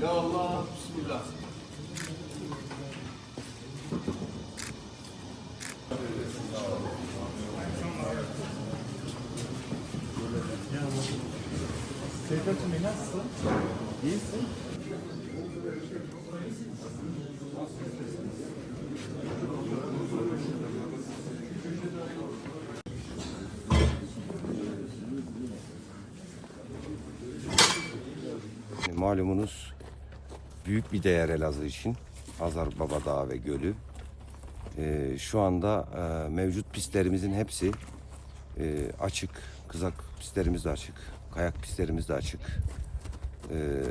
Ya Allah, Bismillah. Seyfettin Bey nasılsın? İyisin. Malumunuz büyük bir değer Elazığ için Azar Baba Dağı ve Gölü. Ee, şu anda e, mevcut pistlerimizin hepsi e, açık. Kızak pistlerimiz de açık. Kayak pistlerimiz de açık. Ee,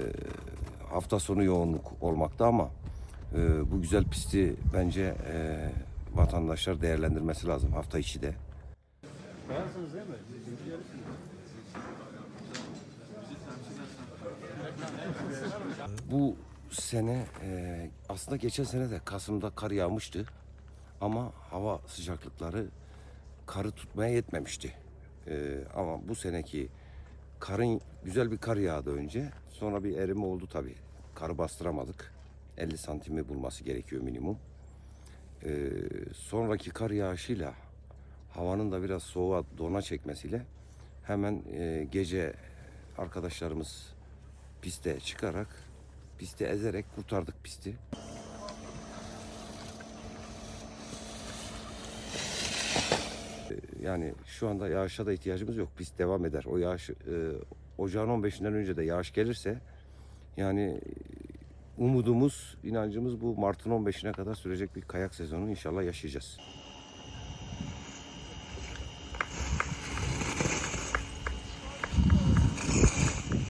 hafta sonu yoğunluk olmakta ama e, bu güzel pisti bence e, vatandaşlar değerlendirmesi lazım hafta içi de. Varsınız değil mi? Bu sene e, aslında geçen sene de Kasım'da kar yağmıştı. Ama hava sıcaklıkları karı tutmaya yetmemişti. E, ama bu seneki karın güzel bir kar yağdı önce. Sonra bir erime oldu tabii. Karı bastıramadık. 50 santimi bulması gerekiyor minimum. E, sonraki kar yağışıyla havanın da biraz soğuğa dona çekmesiyle hemen e, gece arkadaşlarımız piste çıkarak piste ezerek kurtardık pisti. Ee, Yani şu anda yağışa da ihtiyacımız yok. Pist devam eder. O yağış e, ocağın 15'inden önce de yağış gelirse yani umudumuz, inancımız bu Mart'ın 15'ine kadar sürecek bir kayak sezonu inşallah yaşayacağız.